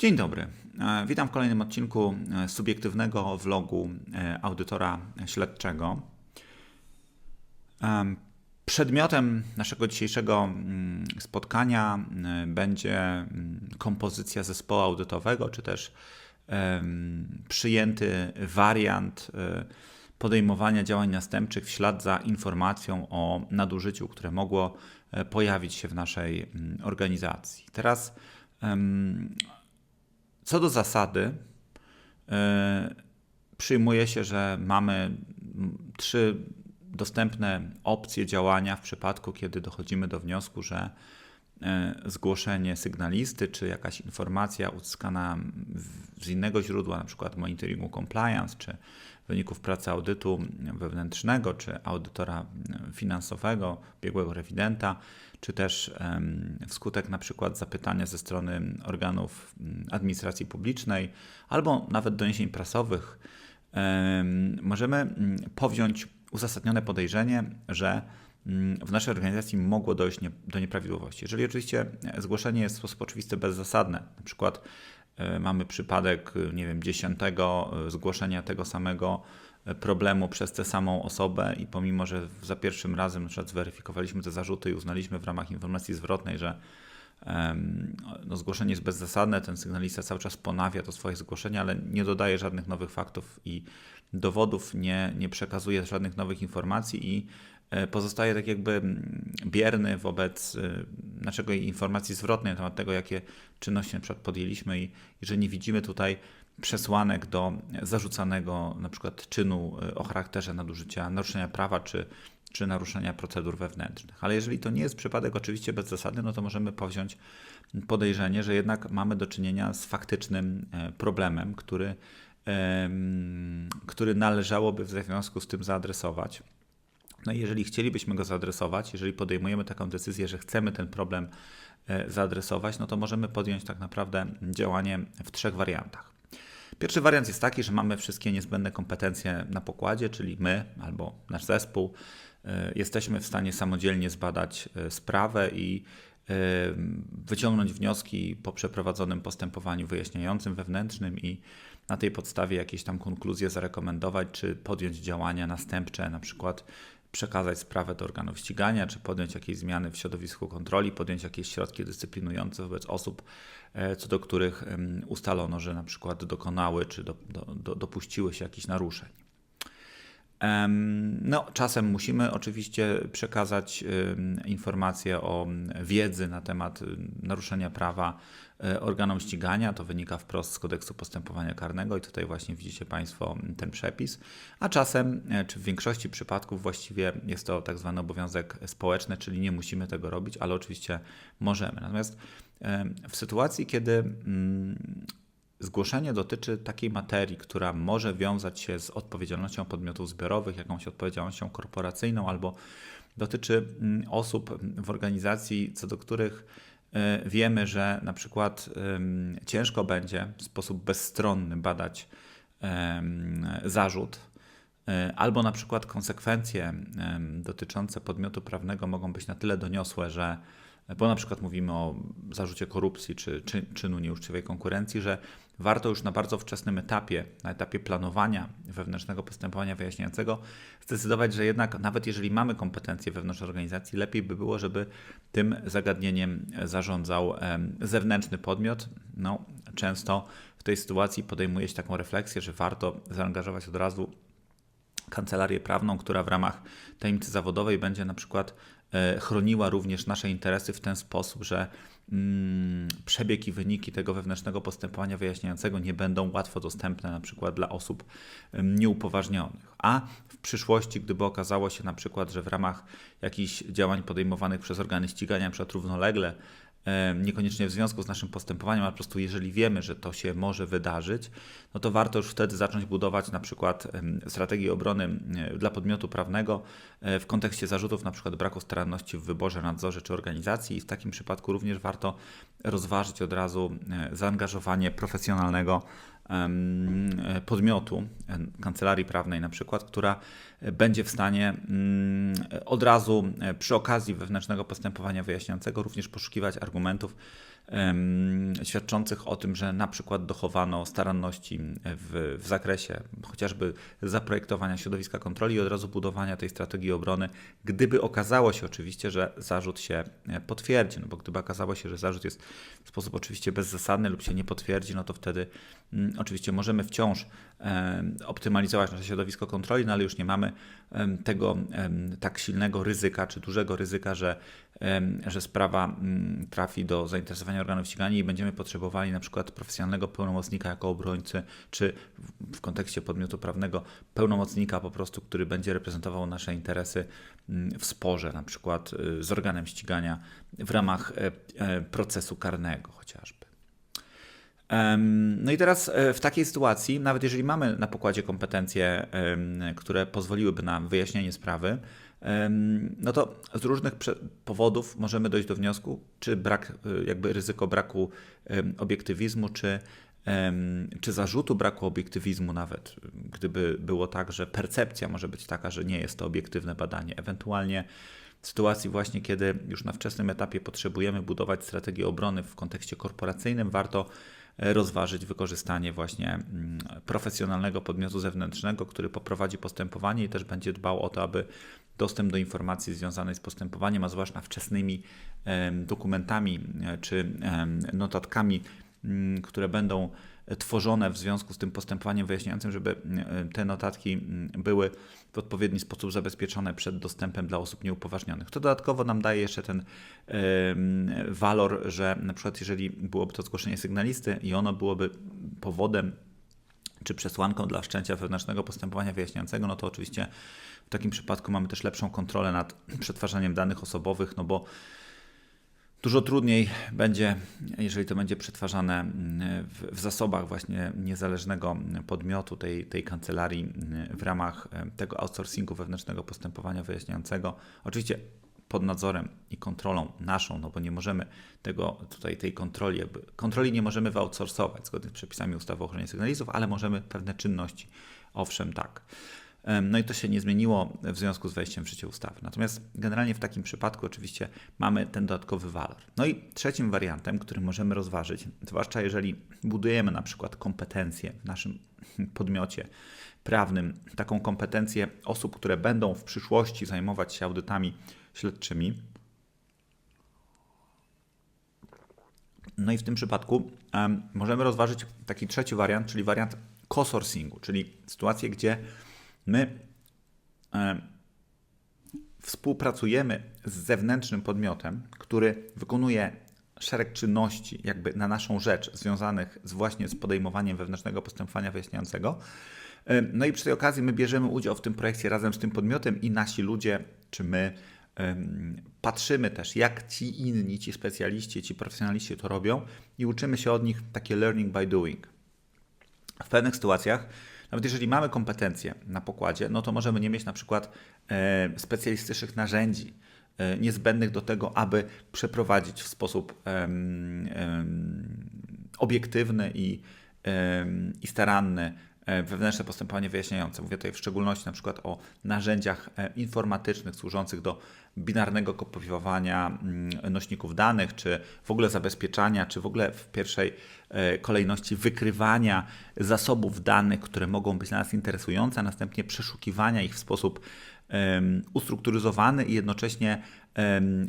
Dzień dobry. E, Witam w kolejnym odcinku e, subiektywnego vlogu e, audytora śledczego. Em, Przedmiotem naszego dzisiejszego mm, spotkania będzie mm, kompozycja zespołu audytowego, czy też przyjęty wariant podejmowania działań następczych w ślad za informacją o nadużyciu, które mogło pojawić się w naszej mm, organizacji. Teraz co do zasady, e, przyjmuje się, że mamy trzy dostępne opcje działania w przypadku, kiedy dochodzimy do wniosku, że zgłoszenie sygnalisty czy jakaś informacja uzyskana z innego źródła, na przykład monitoringu compliance, czy wyników pracy audytu wewnętrznego, czy audytora e, finansowego, biegłego rewidenta, czy też wskutek na przykład zapytania ze strony organów administracji publicznej, albo nawet doniesień prasowych, em, możemy powziąć uzasadnione podejrzenie, że w naszej organizacji mogło dojść nie, do nieprawidłowości. Jeżeli oczywiście zgłoszenie jest w sposób oczywisty bezzasadne, na przykład e, mamy przypadek, e, nie wiem, dziesiątego e, zgłoszenia tego samego problemu przez tę samą osobę i pomimo, że za pierwszym razem na przykład zweryfikowaliśmy te zarzuty i uznaliśmy w ramach informacji zwrotnej, że no, zgłoszenie jest bezzasadne, ten sygnalista cały czas ponawia to swoje zgłoszenie, ale nie dodaje żadnych nowych faktów i dowodów, nie, nie przekazuje żadnych nowych informacji i pozostaje tak jakby mm, bierny wobec e, naszego informacji zwrotnej na temat tego, jakie czynności na przykład podjęliśmy i, i że nie widzimy tutaj przesłanek do zarzucanego na przykład czynu e, o charakterze nadużycia, naruszenia prawa czy, czy naruszenia procedur wewnętrznych. Ale jeżeli to nie jest przypadek oczywiście bezzasadny, no to możemy powziąć podejrzenie, że jednak mamy do czynienia z faktycznym e, problemem, który, który należałoby w związku z tym zaadresować. No i jeżeli chcielibyśmy go zaadresować, jeżeli podejmujemy taką decyzję, że chcemy ten problem e, zaadresować, no to możemy podjąć tak naprawdę działanie w trzech wariantach. Pierwszy wariant jest taki, że mamy wszystkie niezbędne kompetencje na pokładzie, czyli my albo nasz zespół e, jesteśmy w stanie samodzielnie zbadać e, sprawę i wyciągnąć wnioski po przeprowadzonym postępowaniu wyjaśniającym wewnętrznym i na tej podstawie jakieś tam konkluzje zarekomendować, czy podjąć działania następcze, na przykład przekazać sprawę do organów ścigania, czy podjąć jakieś zmiany w środowisku kontroli, podjąć jakieś środki dyscyplinujące wobec osób, e, co do których ustalono, że na przykład dokonały, czy do, do, do, dopuściły się jakichś naruszeń. No, czasem musimy oczywiście przekazać informacje o wiedzy na temat em, naruszenia prawa organom ścigania. To wynika wprost z kodeksu postępowania karnego i tutaj właśnie widzicie Państwo ten przepis. A czasem, e, czy w większości przypadków właściwie jest to tak zwany obowiązek społeczny, czyli nie musimy tego robić, ale oczywiście możemy. Natomiast em, w sytuacji, kiedy mm, Zgłoszenie dotyczy takiej materii, która może wiązać się z odpowiedzialnością podmiotów zbiorowych, jakąś odpowiedzialnością korporacyjną, albo dotyczy mm, osób w organizacji, co do których e, wiemy, że na przykład ciężko będzie w sposób bezstronny badać zarzut, e, albo na przykład konsekwencje dotyczące podmiotu prawnego mogą być na tyle doniosłe, że bo na przykład mówimy o zarzucie korupcji czy czynu nieuczciwej konkurencji, że warto już na bardzo wczesnym etapie, na etapie planowania wewnętrznego postępowania wyjaśniającego, zdecydować, że jednak nawet jeżeli mamy kompetencje wewnątrz organizacji, lepiej by było, żeby tym zagadnieniem zarządzał zewnętrzny podmiot. No, często w tej sytuacji podejmuje się taką refleksję, że warto zaangażować od razu kancelarię prawną, która w ramach tajemnicy zawodowej będzie na przykład e, chroniła również nasze interesy w ten sposób, że przebieg i wyniki tego wewnętrznego postępowania wyjaśniającego nie będą łatwo dostępne na przykład dla osób nieupoważnionych. A w przyszłości, gdyby okazało się na przykład, że w ramach jakichś działań podejmowanych przez organy ścigania, przykład równolegle, niekoniecznie w związku z naszym postępowaniem, ale po prostu jeżeli wiemy, że to się może wydarzyć, no to warto już wtedy zacząć budować na przykład strategię obrony dla podmiotu prawnego e, w kontekście zarzutów na przykład braku staranności w wyborze, nadzorze czy organizacji. I w takim przypadku również warto rozważyć od razu e, zaangażowanie profesjonalnego podmiotu, e, kancelarii prawnej na przykład, która e, będzie w stanie mm, od razu e, przy okazji wewnętrznego postępowania wyjaśniającego również poszukiwać argumentów świadczących o tym, że na przykład dochowano staranności w, w zakresie chociażby zaprojektowania środowiska kontroli i od razu budowania tej strategii obrony, gdyby okazało się oczywiście, że zarzut się e, potwierdzi, no bo gdyby okazało się, że zarzut jest w sposób oczywiście bezzasadny lub się nie potwierdzi, no to wtedy mm, oczywiście możemy wciąż optymalizować nasze środowisko kontroli, no ale już nie mamy tego tak silnego ryzyka, czy dużego ryzyka, że, że sprawa mm, trafi do zainteresowania organów ścigania i będziemy potrzebowali na przykład profesjonalnego pełnomocnika jako obrońcy, czy w kontekście podmiotu prawnego pełnomocnika po prostu, który będzie reprezentował nasze interesy mm, w sporze, na przykład y, z organem ścigania w ramach e, e, procesu karnego chociażby. No i teraz e, w takiej sytuacji, nawet jeżeli mamy na pokładzie kompetencje, które pozwoliłyby na wyjaśnienie sprawy, no to z różnych powodów możemy dojść do wniosku, czy brak, e, jakby ryzyko braku obiektywizmu, czy, czy zarzutu braku obiektywizmu, nawet gdyby było tak, że percepcja może być taka, że nie jest to obiektywne badanie. Ewentualnie w sytuacji właśnie, kiedy już na wczesnym etapie potrzebujemy budować strategię obrony w kontekście korporacyjnym, warto rozważyć wykorzystanie właśnie mm, profesjonalnego podmiotu zewnętrznego, który poprowadzi postępowanie i też będzie dbał o to, aby dostęp do informacji związanej z postępowaniem, a zwłaszcza wczesnymi dokumentami e, czy notatkami, mm, które będą tworzone w związku z tym postępowaniem wyjaśniającym, żeby e, te notatki mm, były w odpowiedni sposób zabezpieczone przed dostępem dla osób nieupoważnionych. To dodatkowo nam daje jeszcze ten walor, że na przykład jeżeli byłoby to zgłoszenie sygnalisty i ono byłoby powodem czy przesłanką dla wszczęcia wewnętrznego postępowania wyjaśniającego, no to oczywiście w takim przypadku mamy też lepszą kontrolę nad przetwarzaniem danych osobowych, no bo Dużo trudniej będzie, jeżeli to będzie przetwarzane mm, w, w, zasobach właśnie niezależnego podmiotu tej, tej kancelarii mm, w ramach tego outsourcingu wewnętrznego postępowania wyjaśniającego. Oczywiście pod nadzorem i kontrolą naszą, no bo nie możemy tego tutaj tej kontroli, jakby kontroli nie możemy wyoutsourcować zgodnie z przepisami ustawy o ochronie sygnalistów, ale możemy pewne czynności, owszem, tak. No i to się nie zmieniło w związku z wejściem w życie ustawy. Natomiast generalnie w takim przypadku oczywiście mamy ten dodatkowy walor. No i trzecim wariantem, który możemy rozważyć, zwłaszcza jeżeli budujemy na przykład kompetencje w naszym podmiocie prawnym, taką kompetencję osób, które będą w przyszłości zajmować się audytami śledczymi. No i w tym przypadku um, możemy rozważyć taki trzeci wariant, czyli wariant co-sourcingu, czyli sytuację, gdzie My e, współpracujemy z zewnętrznym podmiotem, który wykonuje szereg czynności jakby na naszą rzecz związanych z właśnie z podejmowaniem wewnętrznego postępowania wyjaśniającego. E, no i przy tej okazji my bierzemy udział w tym projekcie razem z tym podmiotem i nasi ludzie, czy my patrzymy też, jak ci inni, ci specjaliści, ci profesjonaliści to robią i uczymy się od nich takie learning by doing. W pewnych sytuacjach nawet jeżeli mamy kompetencje na pokładzie, no to możemy nie mieć na przykład e, specjalistycznych narzędzi e, niezbędnych do tego, aby przeprowadzić w sposób obiektywny i, i staranny wewnętrzne postępowanie wyjaśniające. Mówię tutaj w szczególności na przykład o narzędziach informatycznych służących do binarnego kopiowania mm, nośników danych, czy w ogóle zabezpieczania, czy w ogóle w pierwszej e, kolejności wykrywania zasobów danych, które mogą być dla nas interesujące, a następnie przeszukiwania ich w sposób ustrukturyzowany i jednocześnie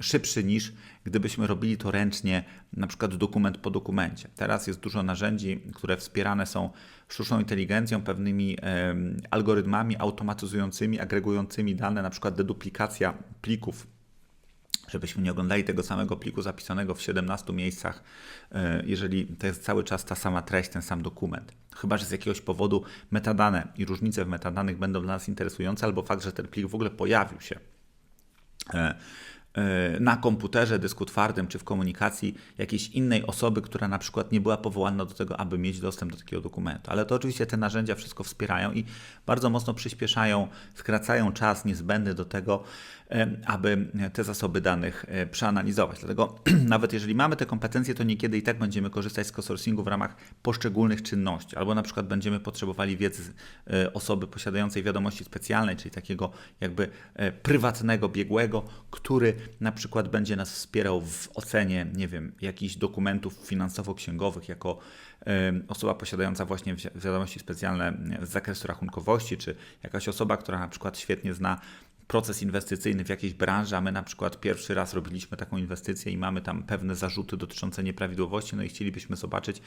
szybszy niż gdybyśmy robili to ręcznie, na przykład dokument po dokumencie. Teraz jest dużo narzędzi, które wspierane są sztuczną inteligencją, pewnymi algorytmami automatyzującymi, agregującymi dane, na przykład deduplikacja plików żebyśmy nie oglądali tego samego pliku zapisanego w 17 miejscach, e, jeżeli to jest cały czas ta sama treść, ten sam dokument. Chyba, że z jakiegoś powodu metadane i różnice w metadanych będą dla nas interesujące, albo fakt, że ten plik w ogóle pojawił się e, E, na komputerze, dysku twardym czy w komunikacji jakiejś innej osoby, która na przykład nie była powołana do tego, aby mieć dostęp do takiego dokumentu. Ale to oczywiście te narzędzia wszystko wspierają i bardzo mocno przyspieszają, skracają czas niezbędny do tego, aby te zasoby danych e, przeanalizować. Dlatego nawet jeżeli mamy te kompetencje, to niekiedy i tak będziemy korzystać z co-sourcingu w ramach poszczególnych czynności, albo na przykład będziemy potrzebowali wiedzy osoby posiadającej wiadomości specjalnej, czyli takiego jakby prywatnego biegłego, który na przykład będzie nas wspierał w ocenie, nie wiem, jakichś dokumentów finansowo-księgowych jako osoba posiadająca właśnie wiadomości specjalne z zakresu rachunkowości, czy jakaś osoba, która na przykład świetnie zna proces inwestycyjny w jakiejś branży, a my na przykład pierwszy raz robiliśmy taką inwestycję i mamy tam pewne zarzuty dotyczące nieprawidłowości, no i chcielibyśmy zobaczyć,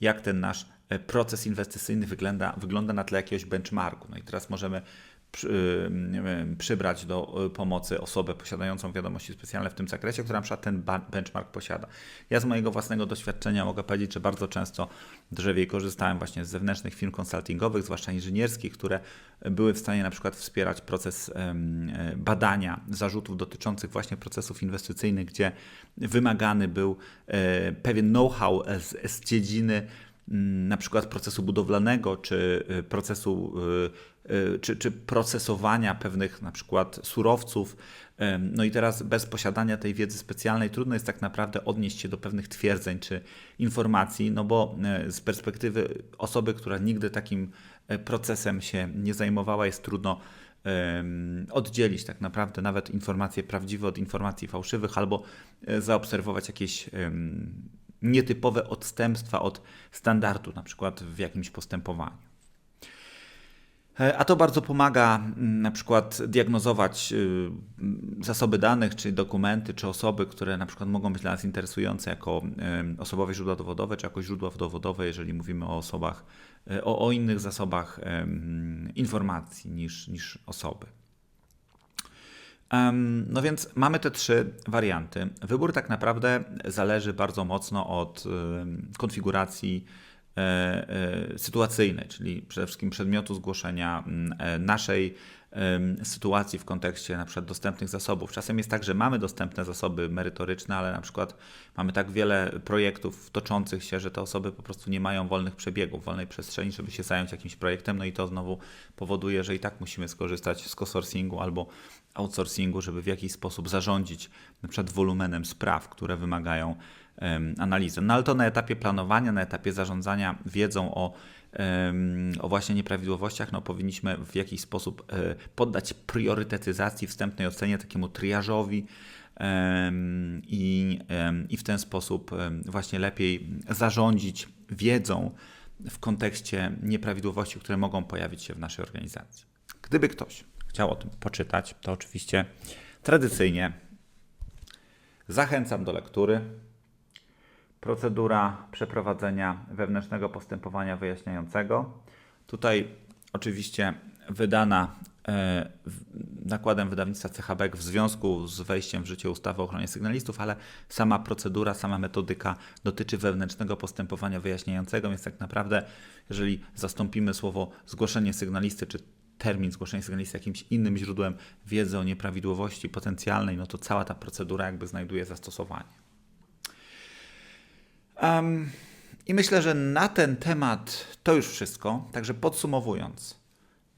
jak ten nasz e, proces inwestycyjny wygląda, wygląda na tle jakiegoś benchmarku. No i teraz możemy przybrać do e, pomocy osobę posiadającą wiadomości specjalne w tym zakresie, która na przykład ten benchmark posiada. Ja z mojego własnego doświadczenia mogę powiedzieć, że bardzo często drzewiej korzystałem właśnie z zewnętrznych firm konsultingowych, zwłaszcza inżynierskich, które były w stanie na przykład wspierać proces e, badania zarzutów dotyczących właśnie procesów inwestycyjnych, gdzie wymagany był e, pewien know-how z, z dziedziny na przykład procesu budowlanego, czy procesu Y, czy, czy procesowania pewnych na przykład surowców. No i teraz bez posiadania tej wiedzy specjalnej trudno jest tak naprawdę odnieść się do pewnych twierdzeń czy informacji, no bo e, z perspektywy osoby, która nigdy takim e, procesem się nie zajmowała, jest trudno oddzielić tak naprawdę nawet informacje prawdziwe od informacji fałszywych albo e, zaobserwować jakieś nietypowe odstępstwa od standardu, na przykład w jakimś postępowaniu. E, a to bardzo pomaga mm, na przykład diagnozować y, zasoby danych, czy dokumenty, czy osoby, które na przykład mogą być dla nas interesujące jako osobowe źródła dowodowe, czy jako źródła dowodowe, jeżeli mówimy o osobach, e, o, o innych zasobach informacji niż, niż osoby. No więc mamy te trzy warianty. Wybór tak naprawdę zależy bardzo mocno od konfiguracji E, e, sytuacyjnej, czyli przede wszystkim przedmiotu zgłoszenia, e, naszej sytuacji w kontekście na przykład dostępnych zasobów. Czasem jest tak, że mamy dostępne zasoby merytoryczne, ale na przykład mamy tak wiele projektów toczących się, że te osoby po prostu nie mają wolnych przebiegów, wolnej przestrzeni, żeby się zająć jakimś projektem, no i to znowu powoduje, że i tak musimy skorzystać z co-sourcingu albo outsourcingu, żeby w jakiś sposób zarządzić na przykład wolumenem spraw, które wymagają analizę. No ale to na etapie planowania, na etapie zarządzania wiedzą o, o właśnie nieprawidłowościach, no powinniśmy w jakiś sposób e, poddać priorytetyzacji, wstępnej ocenie, takiemu triażowi i, i w ten sposób właśnie lepiej zarządzić wiedzą w kontekście nieprawidłowości, które mogą pojawić się w naszej organizacji. Gdyby ktoś chciał o tym poczytać, to oczywiście tradycyjnie zachęcam do lektury procedura przeprowadzenia wewnętrznego postępowania wyjaśniającego. Tutaj oczywiście wydana e, nakładem wydawnictwa CHB w związku z wejściem w życie ustawy o ochronie sygnalistów, ale sama procedura, sama metodyka dotyczy wewnętrznego postępowania wyjaśniającego, więc tak naprawdę, jeżeli zastąpimy słowo zgłoszenie sygnalisty czy termin zgłoszenia sygnalisty jakimś innym źródłem wiedzy o nieprawidłowości potencjalnej, no to cała ta procedura jakby znajduje zastosowanie. Um, I myślę, że na ten temat to już wszystko. Także podsumowując,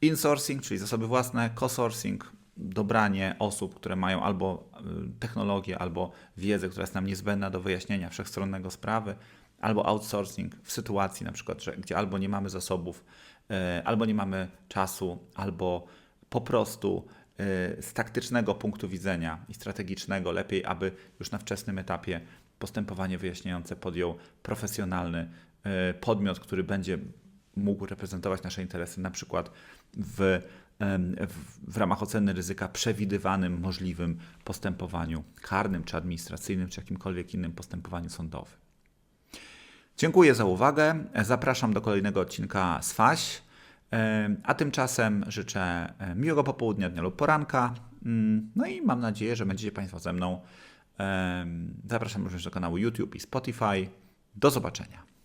insourcing, czyli zasoby własne, co-sourcing, dobranie osób, które mają albo y, technologię, albo wiedzę, która jest nam niezbędna do wyjaśnienia wszechstronnego sprawy, albo outsourcing w sytuacji na przykład, że, gdzie albo nie mamy zasobów, y, albo nie mamy czasu, albo po prostu y, z taktycznego punktu widzenia i strategicznego lepiej, aby już na wczesnym etapie postępowanie wyjaśniające podjął profesjonalny e, podmiot, który będzie mógł reprezentować nasze interesy na przykład w, w, w, ramach oceny ryzyka przewidywanym możliwym postępowaniu karnym, czy administracyjnym, czy jakimkolwiek innym postępowaniu sądowym. Dziękuję za uwagę. Zapraszam do kolejnego odcinka z FAŚ. A tymczasem życzę e, miłego popołudnia, dnia lub poranka. Mm, no i mam nadzieję, że będziecie Państwo ze mną Zapraszam również do kanału YouTube i Spotify. Do zobaczenia.